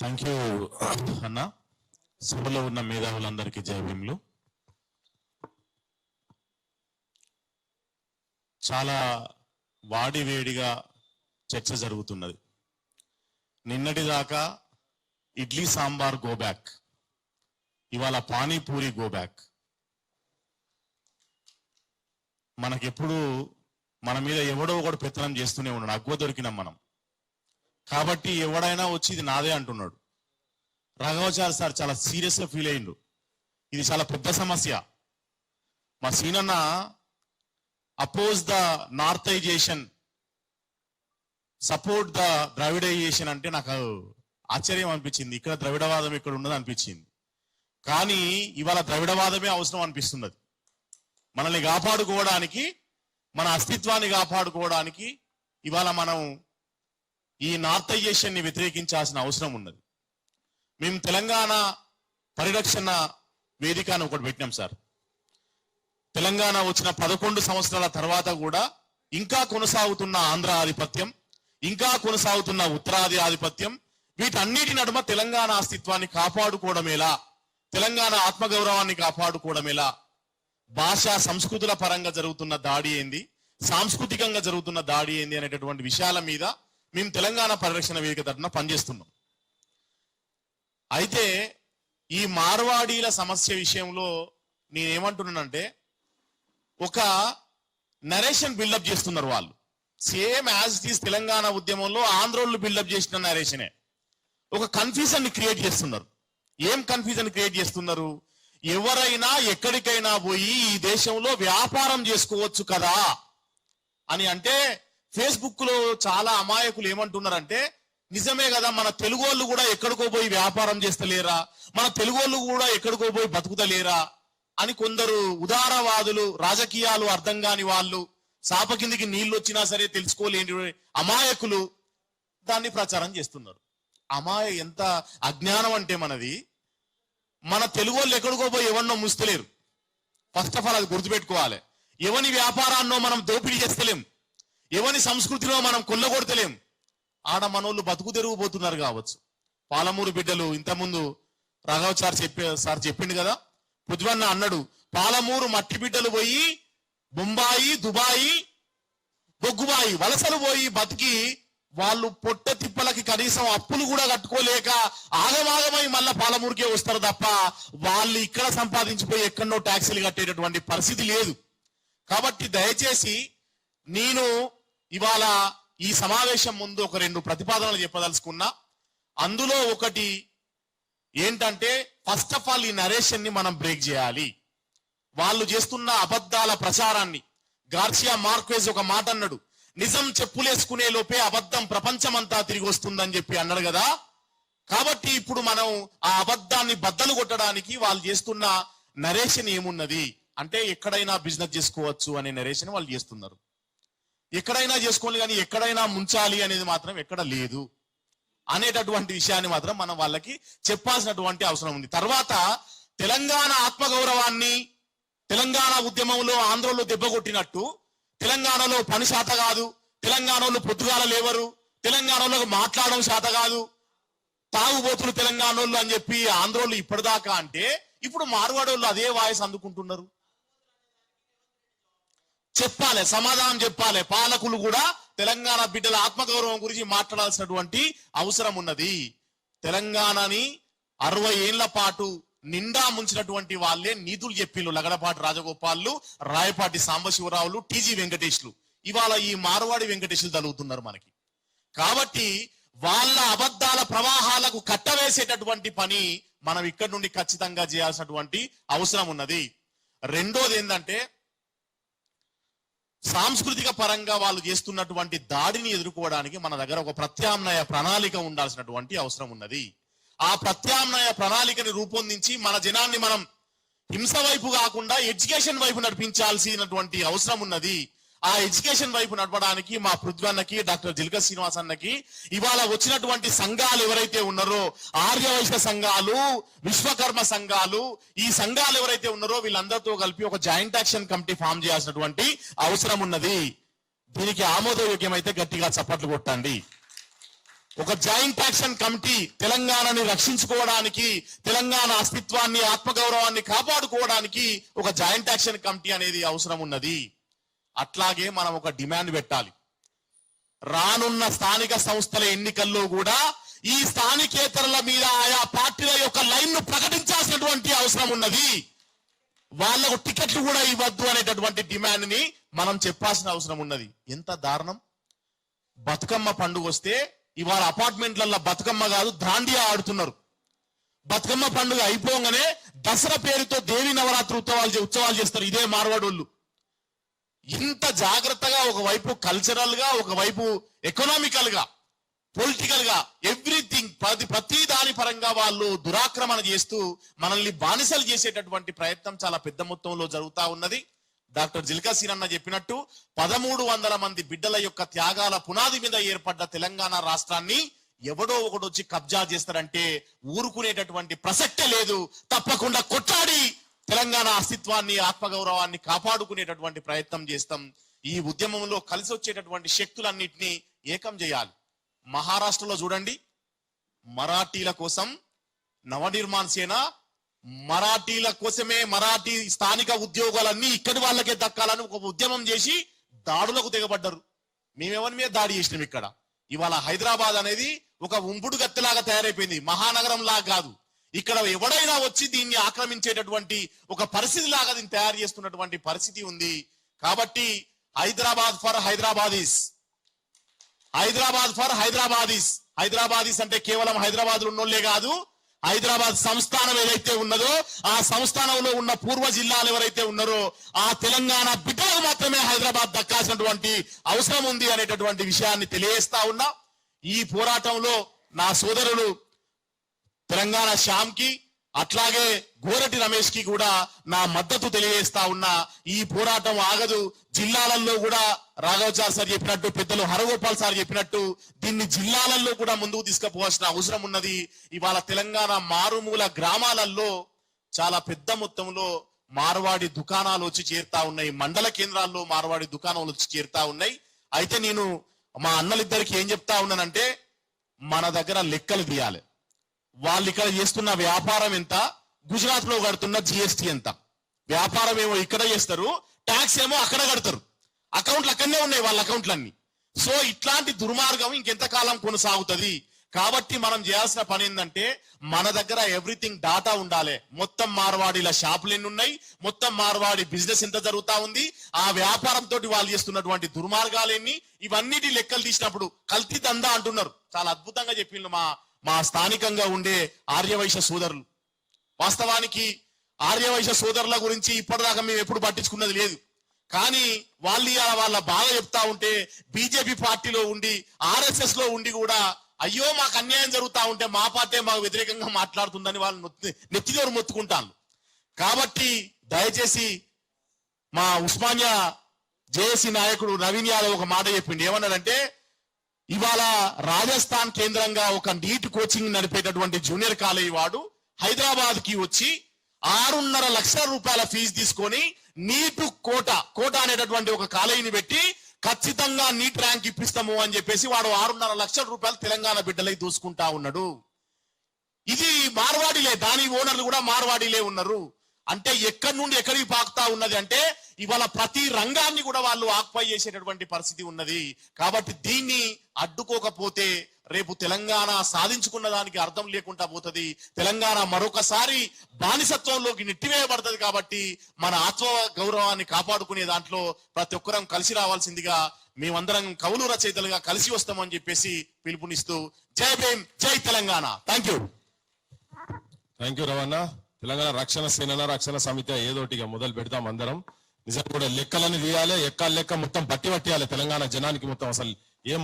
Thank you అన్న. సభలో ఉన్న మేధావులందరికీ జయభీములు చాలా వాడి వేడిగా చర్చ జరుగుతున్నది. నిన్నటి దాకా ఇడ్లీ సాంబార్ గో బ్యాక్ ఇవాళ పానీపూరి గో బ్యాక్. మనకెప్పుడు మన మీద ఎవడో ఒకడు పెత్తనం చేస్తూనే ఉన్నాడు అగ్వ దొరికినాం మనం. కాబట్టి ఎవడైనా వచ్చి ఇది నాదే అంటున్నాడు. రాఘవచారి సార్ చాలా సీరియస్గా ఫీల్ అయ్యిండు. ఇది చాలా పెద్ద సమస్య. మా సీనన్న oppose the northization support the dravidization అంటే నాకు ఆశ్చర్యం అనిపించింది. ఇక్కడ ద్రవిడవాదం ఇక్కడ ఉండదు అనిపించింది. కానీ ఇవాళ ద్రవిడవాదమే అవసరం అనిపిస్తున్నది. మనల్ని కాపాడుకోవడానికి మన అస్తిత్వాన్ని కాపాడుకోవడానికి ఇవాళ మనం ఈ నార్థైజేషన్ వ్యతిరేకించాల్సిన అవసరం ఉన్నది. మేము తెలంగాణ పరిరక్షణ వేదిక అని ఒకటి పెట్టినాం సార్. తెలంగాణ వచ్చిన పదకొండు సంవత్సరాల తర్వాత కూడా ఇంకా కొనసాగుతున్న ఆంధ్ర ఆధిపత్యం ఇంకా కొనసాగుతున్న ఉత్తరాది ఆధిపత్యం వీటన్నిటి నడుమ తెలంగాణ అస్తిత్వాన్ని కాపాడుకోవడమేలా తెలంగాణ ఆత్మగౌరవాన్ని కాపాడుకోవడమేలా భాషా సంస్కృతుల పరంగా జరుగుతున్న దాడి ఏంది సాంస్కృతికంగా జరుగుతున్న దాడి ఏంది అనేటటువంటి విషయాల మీద మేము తెలంగాణ పరిరక్షణ వేదిక తరఫున పనిచేస్తున్నాం. అయితే ఈ మార్వాడీల సమస్య విషయంలో నేనేమంటున్నానంటే ఒక నరేషన్ బిల్డప్ చేస్తున్నారు వాళ్ళు. Same as it is Telangana ఉద్యమంలో ఆంధ్రోళ్ళు బిల్డప్ చేసిన నరేషనే ఒక కన్ఫ్యూజన్ని క్రియేట్ చేస్తున్నారు. ఏం కన్ఫ్యూజన్ క్రియేట్ చేస్తున్నారు? ఎవరైనా ఎక్కడికైనా పోయి ఈ దేశంలో వ్యాపారం చేసుకోవచ్చు కదా అని అంటే ఫేస్బుక్లో చాలా అమాయకులు ఏమంటున్నారంటే నిజమే కదా మన తెలుగు వాళ్ళు కూడా ఎక్కడికో పోయి వ్యాపారం చేస్తలేరా? మన తెలుగు వాళ్ళు కూడా ఎక్కడికో పోయి బతుకుతలేరా? అని కొందరు ఉదారవాదులు రాజకీయాలు అర్థం కాని వాళ్ళు సాప కిందికి నీళ్ళు వచ్చినా సరే తెలుసుకోలేని అమాయకులు దాన్ని ప్రచారం చేస్తున్నారు. అమాయ ఎంత అజ్ఞానం అంటే మనది మన తెలుగు వాళ్ళు ఎక్కడికో పోయి ఎవరినో ముస్తలేరు. ఫస్ట్ ఆఫ్ ఆల్ అది గుర్తుపెట్టుకోవాలి. ఎవని వ్యాపారాన్నో మనం దోపిడీ చేస్తలేం. ఎవని సంస్కృతిలో మనం కొల్లగొడతలేం. ఆడ మనోళ్ళు బతుకు తెరుగుపోతున్నారు కావచ్చు. పాలమూరు బిడ్డలు ఇంతకుముందు రాఘవ్ సార్ చెప్పే సార్ చెప్పిండు కదా? పుజ్వన్న అన్నాడు పాలమూరు మట్టి బిడ్డలు పోయి బొంబాయి దుబాయి బొగ్గుబాయి వలసలు పోయి బతికి వాళ్ళు పొట్ట తిప్పలకి కనీసం అప్పులు కూడా కట్టుకోలేక ఆగమాగమై మళ్ళా పాలమూరుకే వస్తారు తప్ప వాళ్ళు ఇక్కడ సంపాదించిపోయి ఎక్కడో ట్యాక్సీలు కట్టేటటువంటి పరిస్థితి లేదు. కాబట్టి దయచేసి నేను ఇవాళ ఈ సమావేశం ముందు ఒక రెండు ప్రతిపాదనలు చెప్పదలుచుకున్నా. అందులో ఒకటి ఏంటంటే ఫస్ట్ ఆఫ్ ఆల్ ఈ నరేషన్ని మనం బ్రేక్ చేయాలి. వాళ్ళు చేస్తున్న అబద్ధాల ప్రచారాన్ని. గార్సియా మార్క్వేజ్ ఒక మాట అన్నాడు నిజం చెప్పులేసుకునే లోపే అబద్ధం ప్రపంచమంతా తిరిగి వస్తుందని చెప్పి అన్నాడు కదా. కాబట్టి ఇప్పుడు మనం ఆ అబద్ధాన్ని బద్దలు కొట్టడానికి వాళ్ళు చేస్తున్న నరేషన్ ఏమున్నది? అంటే ఎక్కడైనా బిజినెస్ చేసుకోవచ్చు అనే నరేషన్ వాళ్ళు చేస్తున్నారు. ఎక్కడైనా చేసుకోవాలి కానీ ఎక్కడైనా ముంచాలి అనేది మాత్రం ఎక్కడ లేదు అనేటటువంటి విషయాన్ని మాత్రం మనం వాళ్ళకి చెప్పాల్సినటువంటి అవసరం ఉంది. తర్వాత తెలంగాణ ఆత్మగౌరవాన్ని తెలంగాణ ఉద్యమంలో ఆంధ్రలో దెబ్బకొట్టినట్టు తెలంగాణలో పని శాత కాదు తెలంగాణలో పొద్దుగాల లేవరు తెలంగాణలో మాట్లాడడం శాత కాదు తాగుబోతులు తెలంగాణలో అని చెప్పి ఆంధ్రోళ్ళు ఇప్పటిదాకా అంటే ఇప్పుడు మార్వాడోళ్ళు అదే వాయిస్ అందుకుంటున్నారు. చెప్పాలి సమాధానం చెప్పాలి. పాలకులు కూడా తెలంగాణ బిడ్డల ఆత్మగౌరవం గురించి మాట్లాడాల్సినటువంటి అవసరం ఉన్నది. తెలంగాణని అరవై ఏళ్ళ పాటు నిండా ముంచినటువంటి వాళ్ళే నీతులు చెప్పిళ్ళు లగడపాటి రాజగోపాల్లు రాయపాటి సాంబశివరావులు టీజీ వెంకటేష్లు. ఇవాళ ఈ మార్వాడి వెంకటేష్లు తలుగుతున్నారు మనకి. కాబట్టి వాళ్ళ అబద్ధాల ప్రవాహాలకు కట్టవేసేటటువంటి పని మనం ఇక్కడి నుండి ఖచ్చితంగా చేయాల్సినటువంటి అవసరం ఉన్నది. రెండోది ఏంటంటే సాంస్కృతిక పరంగా వాళ్ళు చేస్తున్నటువంటి దాడిని ఎదుర్కోవడానికి మన దగ్గర ఒక ప్రత్యామ్నాయ ప్రణాళిక ఉండాల్సినటువంటి అవసరం ఉన్నది. ఆ ప్రత్యామ్నాయ ప్రణాళికని రూపొందించి మన జనాన్ని మనం హింస వైపు కాకుండా ఎడ్యుకేషన్ వైపు నడిపించాల్సినటువంటి అవసరం ఉన్నది. ఆ ఎడ్యుకేషన్ వైపు నడపడానికి మా పృథ్వన్నకి డాక్టర్ జిల్క శ్రీనివాస్ అన్నకి ఇవాళ వచ్చినటువంటి సంఘాలు ఎవరైతే ఉన్నారో ఆర్యవైశ్య సంఘాలు విశ్వకర్మ సంఘాలు ఈ సంఘాలు ఎవరైతే ఉన్నారో వీళ్ళందరితో కలిపి ఒక జాయింట్ యాక్షన్ కమిటీ ఫామ్ చేయాల్సినటువంటి అవసరం ఉన్నది. దీనికి ఆమోదయోగ్యమైతే గట్టిగా చప్పట్లు కొట్టండి. ఒక జాయింట్ యాక్షన్ కమిటీ తెలంగాణని రక్షించుకోవడానికి తెలంగాణ అస్తిత్వాన్ని ఆత్మగౌరవాన్ని కాపాడుకోవడానికి ఒక జాయింట్ యాక్షన్ కమిటీ అనేది అవసరం ఉన్నది. అట్లాగే మనం ఒక డిమాండ్ పెట్టాలి. రానున్న స్థానిక సంస్థల ఎన్నికల్లో కూడా ఈ స్థానికేతరుల మీద ఆయా పార్టీల యొక్క లైన్ను ప్రకటించాల్సినటువంటి అవసరం ఉన్నది. వాళ్ళకు టికెట్లు కూడా ఇవ్వద్దు అనేటటువంటి డిమాండ్ని మనం చెప్పాల్సిన అవసరం ఉన్నది. ఎంత దారుణం. బతుకమ్మ పండుగ వస్తే ఇవాళ అపార్ట్మెంట్లలో బతుకమ్మ కాదు దాండియా ఆడుతున్నారు. బతుకమ్మ పండుగ అయిపోగానే దసరా పేరుతో దేవి నవరాత్రి ఉత్సవాలు చే- ఉత్సవాలు చేస్తారు. ఇదే మార్వాడోళ్ళు. ఇంత జాగ్రత్తగా ఒకవైపు కల్చరల్గా ఒకవైపు ఎకనామికల్గా పొలిటికల్గా ఎవ్రీథింగ్ ప్రతి ప్రతి దాని పరంగా వాళ్ళు దురాక్రమణ చేస్తూ మనల్ని బానిసలు చేసేటటువంటి ప్రయత్నం చాలా పెద్ద మొత్తంలో జరుగుతా ఉన్నది. డాక్టర్ జిల్కా సీనన్న చెప్పినట్టు పదమూడు వందల మంది బిడ్డల యొక్క త్యాగాల పునాది మీద ఏర్పడ్డ తెలంగాణ రాష్ట్రాన్ని ఎవడో ఒకడు వచ్చి కబ్జా చేస్తారంటే ఊరుకునేటటువంటి ప్రసక్తే లేదు. తప్పకుండా కొట్లాడి తెలంగాణ అస్తిత్వాన్ని ఆత్మగౌరవాన్ని కాపాడుకునేటటువంటి ప్రయత్నం చేస్తాం. ఈ ఉద్యమంలో కలిసి వచ్చేటటువంటి శక్తులన్నింటినీ ఏకం చేయాలి. మహారాష్ట్రలో చూడండి మరాఠీల కోసం నవనిర్మాణ్ సేన మరాఠీల కోసమే మరాఠీ స్థానిక ఉద్యోగాలన్నీ ఇక్కడి వాళ్ళకే దక్కాలని ఒక ఉద్యమం చేసి దాడులకు తెగబడ్డారు. మేమెవరి మీద దాడి చేసినాం ఇక్కడ? ఇవాళ హైదరాబాద్ అనేది ఒక ఉంపుడు గత్తెలాగా తయారైపోయింది. మహానగరం లాగా కాదు. ఇక్కడ ఎవడైనా వచ్చి దీన్ని ఆక్రమించేటటువంటి ఒక పరిస్థితి లాగా దీన్ని తయారు చేస్తున్నటువంటి పరిస్థితి ఉంది. కాబట్టి హైదరాబాద్ ఫర్ హైదరాబాదీస్. హైదరాబాద్ ఫర్ హైదరాబాదీస్. హైదరాబాదీస్ అంటే కేవలం హైదరాబాద్ ఉన్నోళ్ళే కాదు హైదరాబాద్ సంస్థానం ఏదైతే ఉన్నదో ఆ సంస్థానంలో ఉన్న పూర్వ జిల్లాలు ఎవరైతే ఉన్నారో ఆ తెలంగాణ బిడ్డలకు మాత్రమే హైదరాబాద్ దక్కాల్సినటువంటి అవసరం ఉంది అనేటటువంటి విషయాన్ని తెలియజేస్తా ఉన్నా. ఈ పోరాటంలో నా సోదరుడు తెలంగాణ శ్యామ్కి అట్లాగే గోరటి రమేష్కి కూడా నా మద్దతు తెలియజేస్తా ఉన్నా. ఈ పోరాటం ఆగదు. జిల్లాలలో కూడా రాఘవచార్ సార్ చెప్పినట్టు పెద్దలు హరగోపాల్ సార్ చెప్పినట్టు దీన్ని జిల్లాలలో కూడా ముందుకు తీసుకుపోవాల్సిన అవసరం ఉన్నది. ఇవాళ తెలంగాణ మారుమూల గ్రామాలలో చాలా పెద్ద మొత్తంలో మార్వాడి దుకాణాలు వచ్చి చేరుతా ఉన్నాయి. మండల కేంద్రాల్లో మార్వాడి దుకాణాలు వచ్చి చేరుతా ఉన్నాయి. అయితే నేను మా అన్నలిద్దరికి ఏం చెప్తా ఉన్నానంటే మన దగ్గర లెక్కలు తీయాలి వాళ్ళు ఇక్కడ చేస్తున్న వ్యాపారం ఎంత? గుజరాత్లో కడుతున్న జిఎస్టి ఎంత? వ్యాపారం ఏమో ఇక్కడ చేస్తారు ట్యాక్స్ ఏమో అక్కడ కడతారు. అకౌంట్లు అక్కడనే ఉన్నాయి వాళ్ళ అకౌంట్లన్నీ. సో ఇట్లాంటి దుర్మార్గం ఇంకెంతకాలం కొనసాగుతుంది? కాబట్టి మనం చేయాల్సిన పని ఏంటంటే మన దగ్గర ఎవ్రీథింగ్ డాటా ఉండాలి. మొత్తం మార్వాడీల షాపులు ఎన్ని ఉన్నాయి? మొత్తం మార్వాడి బిజినెస్ ఎంత జరుగుతా ఉంది? ఆ వ్యాపారం తోటి వాళ్ళు చేస్తున్నటువంటి దుర్మార్గాలు ఎన్ని? ఇవన్నిటి లెక్కలు తీసినప్పుడు కల్తీ దందా అంటున్నారు. చాలా అద్భుతంగా చెప్పిండు మా మా స్థానికంగా ఉండే ఆర్యవైశ్య సోదరులు. వాస్తవానికి ఆర్యవైశ్య సోదరుల గురించి ఇప్పటిదాకా మేము ఎప్పుడు పట్టించుకున్నది లేదు. కానీ వాళ్ళు ఇవాళ వాళ్ళ బాధ చెప్తా ఉంటే బీజేపీ పార్టీలో ఉండి ఆర్ఎస్ఎస్లో ఉండి కూడా అయ్యో మాకు అన్యాయం జరుగుతా ఉంటే మా పార్టీ మాకు వ్యతిరేకంగా మాట్లాడుతుందని వాళ్ళు నెత్తిదోరు మొత్తుకుంటాను కాబట్టి దయచేసి మా ఉస్మానియా జేఏసీ నాయకుడు నవీన్ యాదవ్ ఒక మాట చెప్పిండు. ఏమన్నాడంటే ఇవాళ రాజస్థాన్ కేంద్రంగా ఒక నీట్ కోచింగ్ నడిపేటటువంటి జూనియర్ కాలేజీ వాడు హైదరాబాద్కి వచ్చి ఆరున్నర లక్షల రూపాయల ఫీజు తీసుకొని నీటు కోట కోట అనేటటువంటి ఒక కాలేజీని పెట్టి ఖచ్చితంగా నీట్ ర్యాంక్ ఇప్పిస్తాము అని చెప్పేసి వాడు ఆరున్నర లక్షల రూపాయలు తెలంగాణ బిడ్డలై దూసుకుంటా ఉన్నాడు. ఇది మార్వాడిలే దాని ఓనర్లు కూడా మార్వాడిలే ఉన్నారు. అంటే ఎక్కడి నుండి ఎక్కడికి పాకుతా ఉన్నది అంటే ఇవాళ ప్రతి రంగాన్ని కూడా వాళ్ళు ఆక్పై చేసేటటువంటి పరిస్థితి ఉన్నది. కాబట్టి దీన్ని అడ్డుకోకపోతే రేపు తెలంగాణ సాధించుకున్న దానికి అర్థం లేకుండా పోతుంది. తెలంగాణ మరొకసారి బానిసత్వంలోకి నెట్టివేయబడుతుంది కాబట్టి మన ఆత్మ గౌరవాన్ని కాపాడుకునే దాంట్లో ప్రతి ఒక్కరం కలిసి రావాల్సిందిగా మేమందరం కవులు రచయితలుగా కలిసి వస్తామని చెప్పేసి పిలుపునిస్తూ జై భీమ్ జై Telangana. Thank you thank you Ravana. Telangana రక్షణ సేన రక్షణ సమితి ఏదోటిగా మొదలు పెడతాం అందరం. నిజంగా కూడా లెక్కలని తీయాలి ఎక్కాల లెక్క మొత్తం పట్టి పట్టియాలి తెలంగాణ జనానికి మొత్తం అసలు. ఏం